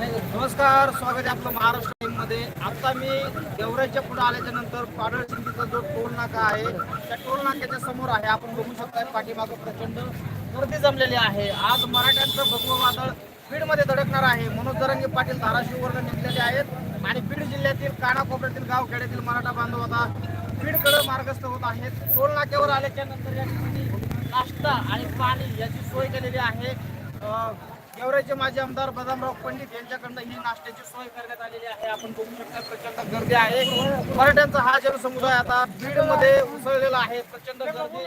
नमस्कार स्वागत आहे आपलं महाराष्ट्र टाइममध्ये. आता मी देवऱ्याच्या पुढे आल्याच्यानंतर पाडळ सिंधीचा जो टोल नाका आहे त्या टोल नाक्याच्या समोर आहे. आपण बघू शकता पाठीमागं प्रचंड गर्दी जमलेली आहे. आज मराठ्यांचं भगवं वादळ बीडमध्ये धडकणार आहे. मनोज जरंगे पाटील धाराशिववरून निघलेले आहेत. आणि बीड जिल्ह्यातील कानाकोपऱ्यातील गावखेड्यातील मराठा बांधव आता बीडकडे मार्गस्थ होत आहेत. टोल नाक्यावर आल्याच्यानंतर या ठिकाणी नाश्ता आणि पाणी याची सोय केलेली आहे. अं, माजी आमदार बदामराव पंडित यांच्याकडनं ही नाश्त्याची सोय करण्यात आलेली आहे. आपण बघू शकता प्रचंड गर्दी आहे. मराठ्यांचा हा जनसमुदाय आता बीडमध्ये उसळलेला आहे. प्रचंड गर्दी.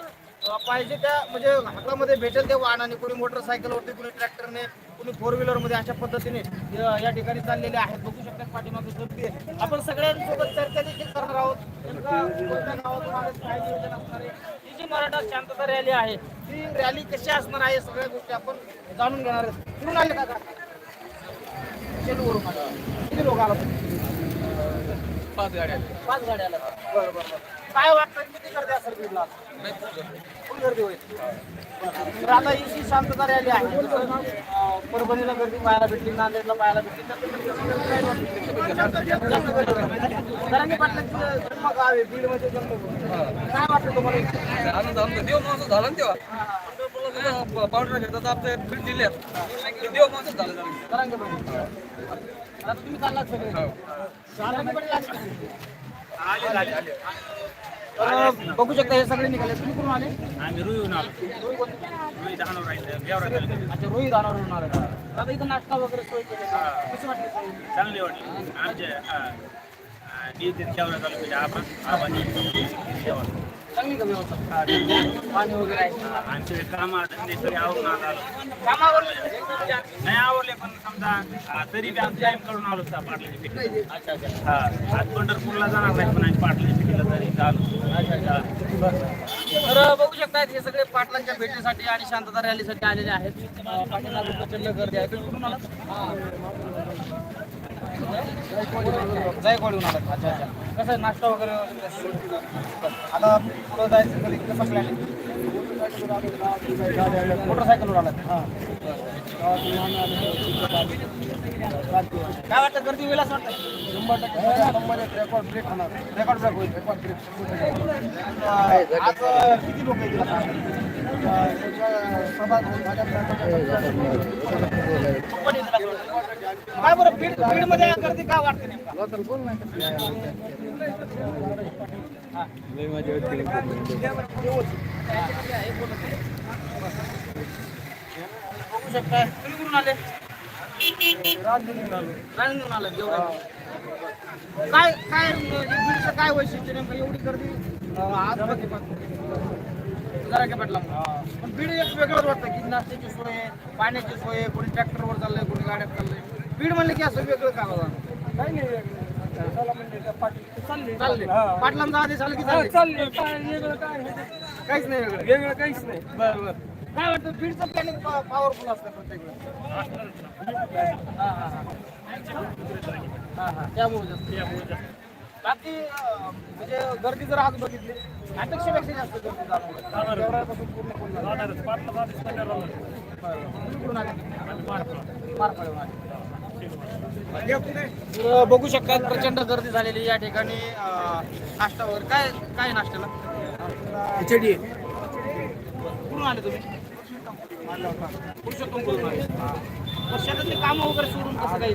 पाहिजे त्या म्हणजे हातामध्ये भेटेल त्या वाहनाने. कोणी मोटरसायकलवरती कोणी ट्रॅक्टरने कोणी फोर व्हीलरमध्ये अशा पद्धतीने या ठिकाणी चाललेले आहेत. बघू शकतात पाठीमागे गर्दी आहे. आपण सगळ्यांसोबत चर्चा देखील ही जी मराठा शांतता रॅली आहे ती रॅली कशी असणार आहे सगळ्या गोष्टी आपण जाणून घेणार आहोत. कुठून आले काका किती लोक आला? पाच गाड्या पाच गाड्या आल्या. बरं बरं बरं. काय वाटतं? किती गर्दी असेल बीडला फुल गर्दी होईल. तर आता ही जी शांतता रॅली आहे. जसं, परभणीला गर्दी पाहायला भेटली नांदेडला पाहायला भेटली. जरांगे पाटलांचं जन्म गाव आहे बीडमध्ये जन्म काय वाटतं तुम्हाला? आनंद आमचा देव माणूस झाला ना तेव्हा. पावडर घेतात आपल्या बीड जिल्ह्यात देव माणूस झाला झाला. जरांगे पाटील आता तुम्ही चाललात सगळे. तर बघू शकता हे सगळे निघाले. तुम्ही कुठून आले? आम्ही रुईहून आलो. रोही कोणते? रुई दहानवर राहिलं गेवरा तालुक्यात अच्छा रोही दानावरून आले. का? आता इथं नाश्ता वगैरे सोय केली का? कशी वाटली सोय? चांगली वाटली. आमच्या नियोजित गेवरा तालुक्याच्या आपण आबानी जेवण चांगली का व्यवस्था पाणी वगैरे आहे. आमचे कामा धंदे सगळे आवरून आता आलो. कामावर नाही आवडले पण समजा तरी बी आमच्या टाइम आलो अच्छा अच्छा. हा आज पंढरपूरला जाणार नाही पण आम्ही पाटलाच्या पिठीला तरी आलो हा. तर बघू शकता हे सगळे पाटलांच्या भेटीसाठी आणि शांतता रॅलीसाठी आलेले आहेत. पाटील प्रचंड गर्दी आहे. कुठून आलात? जायकवाडीहून आलात. अच्छा अच्छा. कसं नाश्ता वगैरे आता पुढं जायचं कसं प्लॅन मोटरसायकलवर आलात. हां. काय वाटतं गर्दी होईल असं वाटतं शंभर टक्के. नंबर रेकॉर्ड ब्रेक होणार. रेकॉर्ड ब्रेक होईल. रेकॉर्ड ब्रेक आज किती लोक काय बरं बीड बीडमध्ये गर्दी काय वाटते नेमका? बघू शकता तुम्ही कुठून आले रांजणून आले जेवढं काय काय बीडचं काय वैशिष्ट्य नेमकं? एवढी गर्दी? आज बघे जरा के पटला पण बीड एक वेगळंच वाटतं की नाश्त्याची सोय आहे, पाण्याची सोय आहे, कोणी ट्रॅक्टरवर चाललंय कोणी गाड्यात चाललंय. बीड म्हणलं की असं वेगळं का बाबा काही नाही चालले. चालले. पाटलांचा आदेश आला की चालले. चालले. काय वेगळं काय नाही. काहीच नाही वेगळं. वेगळं काहीच नाही. बरं बरं. काय वाटतं बीडचं प्लॅनिंग पॉवरफुल असतं प्रत्येक हा हा हा. हा हा. त्यामुळे जास्त. बाकी म्हणजे गर्दी जर आज बघितली अपेक्षेपेक्षा जास्त गर्दी पूर्ण बघू शकता प्रचंड गर्दी झालेली या ठिकाणी. नाश्ता वगैरे काय काय आहे नाश्त्याला? खिचडी. कुठून आले तुम्ही? पुरुषोत्तम मग शेतातली कामं वगैरे सोडून कसं काही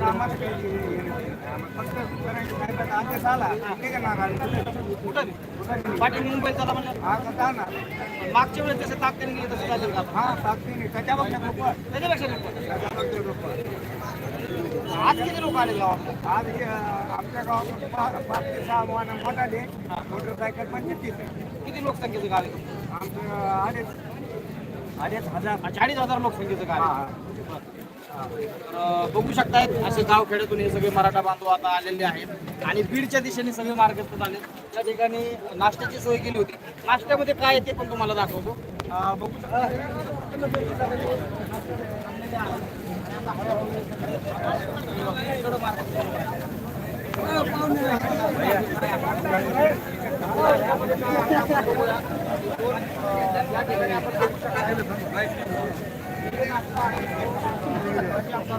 कुठं पाटील मुंबईत झाला म्हणलं. मागच्या वेळेस तसं ताकदीने गेले तसं झालं का? आता? त्याच्यापेक्षा नको. आज किती लोक आले गावात? आमच्या गावात पाच ते सहा वाहन मोठाले मोटरसायकल पंचवीस किती लोकसंख्येचं गाव आहे? आमचं अडीच अडीच हजार. अडीच हजार लोकसंख्येचं गाव आहे. बघू शकतायत असे गाव खेड्यातून हे सगळे मराठा बांधव आता आलेले आहेत. आणि बीडच्या दिशेने सगळे मार्गस्थ झाले त्या ठिकाणी नाश्त्याची सोय केली होती. नाश्त्यामध्ये काय येते ते पण तुम्हाला दाखवतो. बघू शकता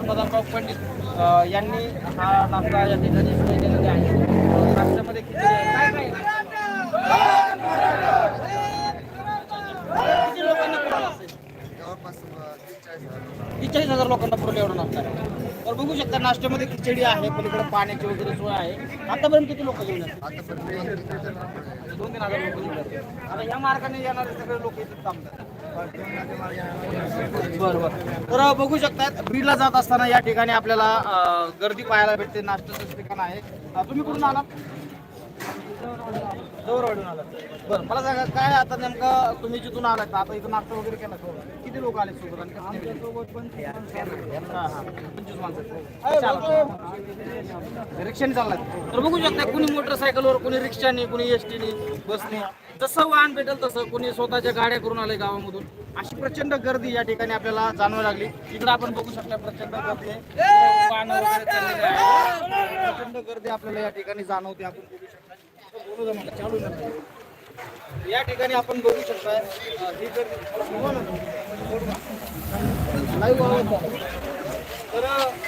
बदामराव पंडित यांनी हा नाश्ता या ठिकाणी सोय केलेली आहे नाश्त्यामध्ये. काय काय? किती लोकांना पुरवलं असेल? तीस हजार लोकांना पुरवलं एवढं नाश्ता. तर बघू शकता नाश्त्यामध्ये खिचडी आहे पलीकडे पाण्याची वगैरे सोय आहे. आतापर्यंत किती लोक घेऊन येतात दोन तीन हजार लोक आता या मार्गाने येणारे सगळे लोक इथे थांबतात बरं बरं. तर बघू शकतात बीडला जात असताना या ठिकाणी आपल्याला गर्दी पाहायला भेटते. नाश्त्याचं ठिकाण आहे. तुम्ही कुठून आलात? जवळवाडून आलात. बरं मला सांगा काय आता नेमकं तुम्ही जिथून आलात? आता इथं नाश्ता वगैरे केला किती लोक आले सोबत आणि. पंचवीस माणसं. रिक्षाने चाललात. तर बघू शकता कुणी मोटरसायकलवर कुणी रिक्षाने कुणी एस टीने बसने. जसं वाहन भेटेल तसं कुणी स्वतःच्या गाड्या करून आले गावामधून. अशी प्रचंड गर्दी या ठिकाणी आपल्याला जाणवायला लागली. इकडे आपण बघू शकता प्रचंड गर्दी. प्रचंड गर्दी आपल्याला या ठिकाणी जाणवते. आपण बघू शकता. चालू. या ठिकाणी आपण बघू शकता ही गर्दी आहे. तर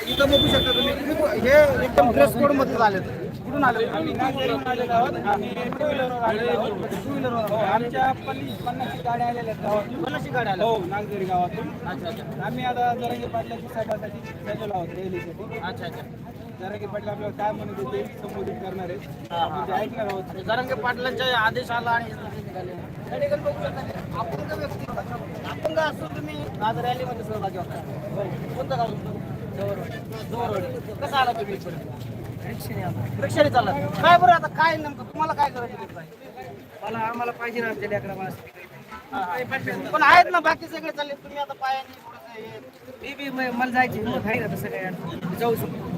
इथं बघू शकता तुम्ही हे एकदम ड्रेस कोडमध्ये आले कुठून आले टू व्हीलरवर आमच्या पन्नास पन्नास गाड्या आलेल्या आहेत गावात कोणाची गाडी आली हो नागझरी गावातून. अच्छा अच्छा. आम्ही आता जरांगे पाटलाच्या सभासाठी सजवलो आहोत रॅलीसाठी. अच्छा अच्छा. जरांगे पाटील आपल्याला काय म्हणत होते संबोधित करणार हा, हा. म्हणजे ऐकणार आहोत. जरांगे पाटलांचा आदेश आला आणि व्यक्ती. अपंग असून तुम्ही आज रॅलीमध्ये सहभागी होता. हो. कोणतं गाव. कसं आला तुम्ही? रिक्षाने चालला. काय बरं आता? काय नेमकं? तुम्हाला काय करायचं मला आम्हाला पाहिजे ना आमच्या लेकरा पण आहेत ना बाकी सगळे चालले. तुम्ही आता पायाने थोडंसं हे- मी बी म- मला जायची मग आहे ना तसं काय जाऊ शकतो.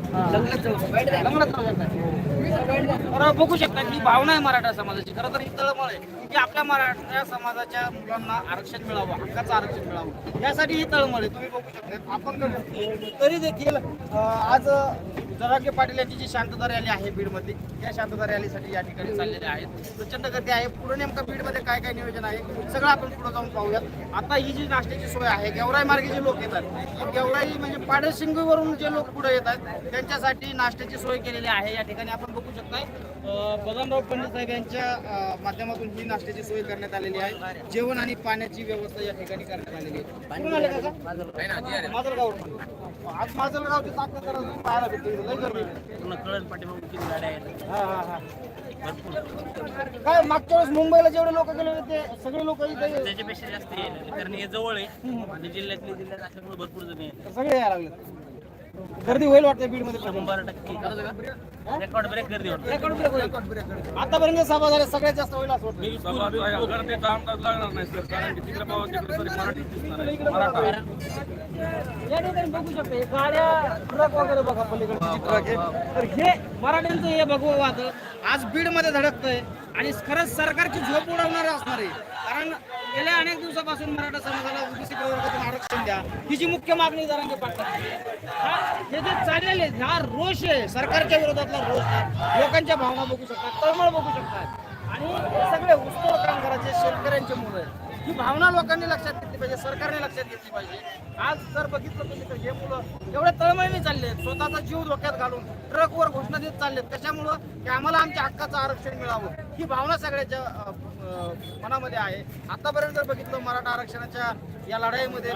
तर बघू शकता ही भावना आहे मराठा समाजाची. खरं तर ही तळमळ आहे की आपल्या मराठा समाजाच्या मुलांना आरक्षण मिळावं हक्काचं आरक्षण मिळावं. यासाठी ही तळमळ आहे. तुम्ही बघू शकता आपण तरी देखील आज जरागे पाटील यांची जी शांतता रॅली आहे बीडमध्ये त्या शांतता रॅलीसाठी या ठिकाणी चाललेले आहेत. प्रचंड गर्दी आहे. पुढे नेमकं बीडमध्ये काय काय नियोजन आहे सगळं आपण पुढे जाऊन पाहूयात. आता ही जी नाश्त्याची सोय आहे गेवराई मार्गे जे लोक येतात गेवराई म्हणजे पाडशिंगीवरून जे लोक पुढे येतात त्यांच्यासाठी नाश्त्याची सोय केलेली आहे. या ठिकाणी आपण बघू शकताय अं, बदामराव पंडित साहेब यांच्या माध्यमातून ही नाश्त्याची सोय करण्यात आलेली आहे. जेवण आणि पाण्याची व्यवस्था या ठिकाणी करण्यात आलेली आहे? माजलगाव आज माजलगावची ताकद पाहायला भेटते हा, हा, हा. काय मागच्या वेळेस मुंबईला जेवढे लोक गेले होते ते सगळे लोक इथे त्याच्यापेक्षा जास्त येईल. कारण हे जवळ आहे. आणि जिल्ह्यातले जिल्ह्यात असल्यामुळे भरपूर जण येतात सगळे यायला लागले गर्दी होईल वाटते बीडमध्ये शंभर टक्के. रेकॉर्ड ब्रेक गर्दी होती आतापर्यंत सभा झाल्या सगळ्यात जास्त होईल असं या ठिकाणी बघू शकतो हे गाड्या ट्रक वगैरे बघा पलीकडे. तर हे मराठ्यांचं हे भगवं वादळ आज बीडमध्ये धडकतंय. आणि खरंच सरकारची झोप उडवणार असणार आहे. कारण गेल्या अनेक दिवसापासून मराठा समाजाला ओबीसी प्रवर्गातून आरक्षण द्या. ही जी मुख्य मागणी जरांगे पाटलांची हे जे चाललेले हा रोष आहे. सरकारच्या विरोधातला रोष आहे लोकांच्या भावना बघू शकतात तळमळ बघू शकतात. आणि सगळे उत्सव कामगाराचे शेतकऱ्यांचे मुलं आहेत. ही भावना लोकांनी लक्षात घेतली पाहिजे सरकारने लक्षात घेतली पाहिजे. आज जर बघितलं तुम्ही तर हे मुलं एवढे तळमळीने चालले आहेत. स्वतःचा जीव धोक्यात घालून ट्रकवर घोषणा देत चाललेत कशामुळं? की आम्हाला आमच्या हक्काचं आरक्षण मिळावं. ही भावना सगळ्याच्या मनामध्ये आहे. आतापर्यंत जर बघितलं मराठा आरक्षणाच्या या लढाईमध्ये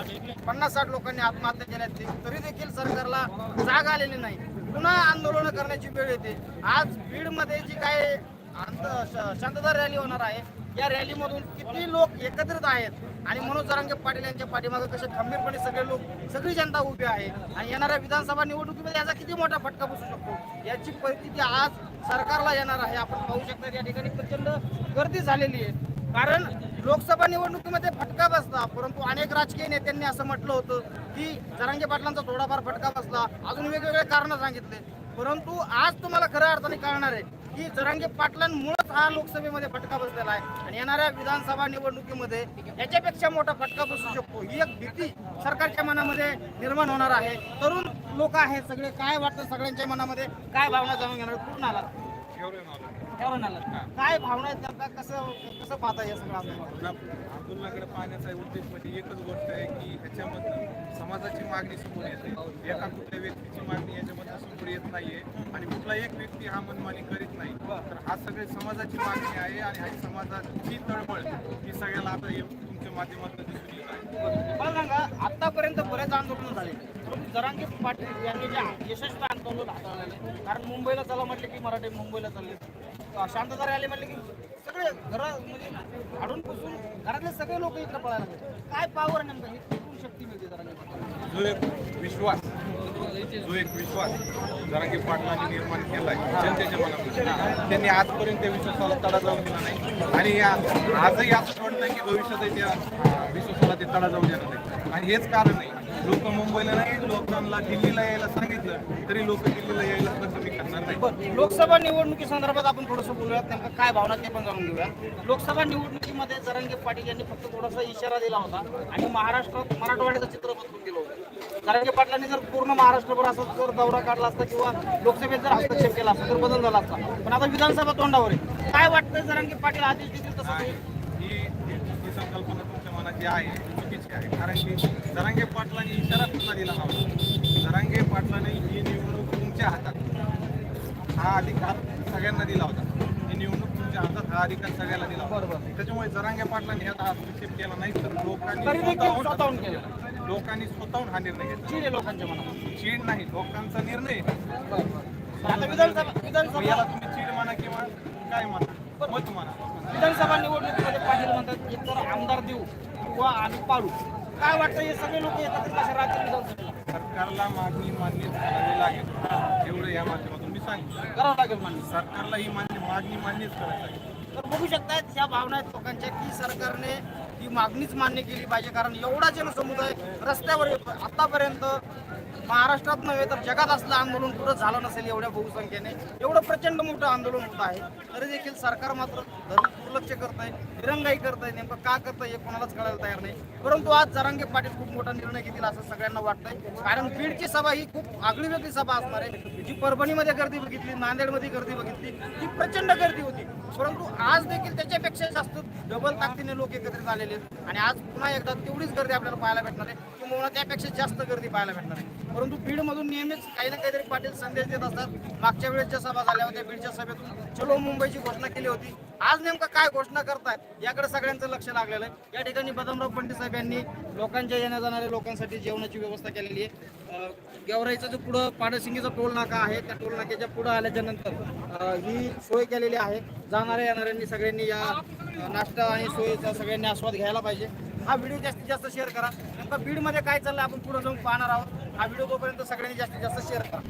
पन्नास साठ लोकांनी आत्महत्या केल्या तरी देखील सरकारला जाग आलेली नाही. पुन्हा आंदोलन करण्याची वेळ येते. आज बीडमध्ये जी काय शांतता रॅली होणार आहे. या रॅलीमधून किती लोक एकत्रित आहेत? आणि मनोज जरांगे पाटील यांच्या पाठीमागे कसे खंबीरपणे सगळे लोक सगळी जनता उभी आहे. आणि येणाऱ्या विधानसभा निवडणुकीमध्ये याचा किती मोठा फटका बसू शकतो? याची परिस्थिती आज सरकारला येणार आहे. आपण पाहू शकता या ठिकाणी प्रचंड गर्दी झालेली आहे. कारण लोकसभा निवडणुकीमध्ये फटका बसला परंतु अनेक राजकीय नेत्यांनी असं म्हटलं होतं की जरांगे पाटलांचा थोडाफार फटका बसला. अजून वेगवेगळे कारण सांगितले. परंतु आज तुम्हाला खऱ्या अर्थाने कळणार आहे की जरांगे पाटलांमुळेच हा लोकसभेमध्ये फटका बसलेला आहे. आणि येणाऱ्या विधानसभा निवडणुकीमध्ये याच्यापेक्षा मोठा फटका बसू शकतो. ही एक भीती सरकारच्या मनामध्ये निर्माण होणार आहे. तरुण लोक आहेत सगळे. काय वाटतं सगळ्यांच्या मनामध्ये? काय भावना जाणून घेणार? कुठून आला काय भावना आहेत नेमका कसं कसं पाहता हे सगळं? अब्दुल्लाकडे पाहण्याचा उद्देश म्हणजे एकच गोष्ट आहे की ह्याच्यामधनं समाजाची मागणी समोर येते. एका कुठल्या व्यक्तीची मागणी याच्यामधनं समोर येत नाहीये आणि कुठला एक व्यक्ती हा मनमानी करीत नाही. तर हा सगळे समाजाची मागणी आहे आणि हा समाजाची तळमळ ही सगळ्याला आता तुमच्या माध्यमातून दिसून येत आहे. आतापर्यंत बरेच आंदोलन झाले जरांगे पाटील यांनी जे यशस्वी आंदोलन हाताळलेलं कारण मुंबईला चला म्हटले की मराठी मुंबईला चालले. अं, शांतता रॅली म्हटले की सगळे घर म्हणजे हाडून पुसून घरातले सगळे लोक इकडे पळायला लागले. काय पावर नेमकं? ही कुठून शक्ती मिळते जरांगे जो एक विश्वास जो एक विश्वास जरांगे पाटलांनी निर्माण केला जनतेच्या मनामध्ये. त्यांनी आजपर्यंत त्या विश्वासाला तडा जाऊ दिला नाही. आणि या- आजही असं वाटत नाही की भविष्यातही त्या विश्वासाला ते तडा जाऊ देणार नाही. आणि हेच कारण आहे लोक मुंबईला नाही लोकांना दिल्लीला यायला सांगितलं तरी लोक दिल्लीला यायला पण कमी करणार नाही. लोकसभा निवडणुकी संदर्भात आपण थोडंसं बोलूयात नेमकं काय भावना ते पण जाणून घेऊया. लोकसभा निवडणुकीमध्ये जरांगे पाटील यांनी फक्त थोडासा इशारा दिला होता आणि महाराष्ट्रात मराठवाड्याचं चित्र बदलून दिलं होतं. जरांगे पाटलांनी जर पूर्ण महाराष्ट्रभर असं जर दौरा काढला असता किंवा लोकसभेत जर हस्तक्षेप केला असता तर बदल झाला असता. पण आता विधानसभा तोंडावर आहे. काय वाटतं जरांगे पाटील आदेश देतील तसं? ही संकल्पना तुमच्या मनात जी आहे आहे कारण की जरांगे पाटलांनी इशारा कुठला दिला नव्हता जरांगे पाटलांनी ही निवडणूक तुमच्या हातात. हा अधिकार सगळ्यांना दिला होता. ही निवडणूक तुमच्या हातात हा अधिकार सगळ्यांना दिला होता. त्याच्यामुळे जरांगे पाटलांनी यात हस्तक्षेप केला नाही तर लोकांनी लोकांनी स्वतःहून हा निर्णय घेतला. लोकांच्या मनात. चीड नाही लोकांचा निर्णय याला तुम्ही चीड म्हणा किंवा काय म्हणा मत म्हणा. विधानसभा निवडणुकीमध्ये पाटील म्हणतात एकतर आमदार देऊ. किंवा आम्ही पाडू. काय वाटतं हे सगळे लोक एकत्रित कशा राज्य विधानसभेला सरकारला मागणी मान्य करावी लागेल. एवढं या माध्यमातून मी सांगितलं करावं लागेल मान्य. सरकारला ही मान्य मागणी मान्यच करायला लागेल. तर बघू शकतायत ह्या भावना आहेत लोकांच्या की सरकारने ही मागणीच मान्य केली पाहिजे. कारण एवढा जनसमुदाय रस्त्यावर येतो आतापर्यंत महाराष्ट्रात नव्हे तर जगात असलं आंदोलन पुरं झालं नसेल एवढ्या बहुसंख्येने. एवढं प्रचंड मोठं आंदोलन होत आहे. तरी देखील सरकार मात्र दुर्लक्ष करत आहे दिरंगाई करत आहे नेमकं का करत आहे हे कोणालाच कळायला तयार नाही. परंतु आज जरांगे पाटील खूप मोठा निर्णय घेतील असं सगळ्यांना वाटतंय. कारण बीडची सभा ही खूप आगळी वेगळी सभा असणार आहे. जी परभणीमध्ये गर्दी बघितली नांदेडमध्ये गर्दी बघितली ती प्रचंड गर्दी होती. परंतु आज देखील त्याच्यापेक्षा जास्त डबल ताकदीने लोक एकत्रित आलेले आहेत. आणि आज पुन्हा एकदा तेवढीच गर्दी आपल्याला पाहायला भेटणार आहे. किंवा त्यापेक्षा जास्त गर्दी पाहायला भेटणार आहे. परंतु बीडमधून नेहमीच काही ना काहीतरी पाटील संदेश देत असतात. मागच्या वेळेस ज्या सभा झाल्या होत्या बीडच्या सभेतून चलो मुंबईची घोषणा केली होती. आज नेमकं काय घोषणा करतायत याकडे सगळ्यांचं लक्ष लागलेलं आहे. या ठिकाणी बदमराव पंडित साहेब यांनी लोकांच्या येण्या जाणाऱ्या लोकांसाठी जेवणाची व्यवस्था केलेली आहे. गेवराईचा जो पुढं पाडसिंगीचा टोल नाका आहे त्या टोल नाक्याच्या पुढं आल्याच्यानंतर ही सोय केलेली आहे. जाणाऱ्या येणाऱ्यांनी सगळ्यांनी या नाश्ता आणि सोयीचा सगळ्यांनी आस्वाद घ्यायला पाहिजे. हा व्हिडिओ जास्तीत जास्त शेअर करा. नंतर बीडमध्ये काय चाललं आपण पुढे जाऊन पाहणार आहोत. हा व्हिडिओ तोपर्यंत सगळ्यांनी जास्तीत जास्त शेअर करा.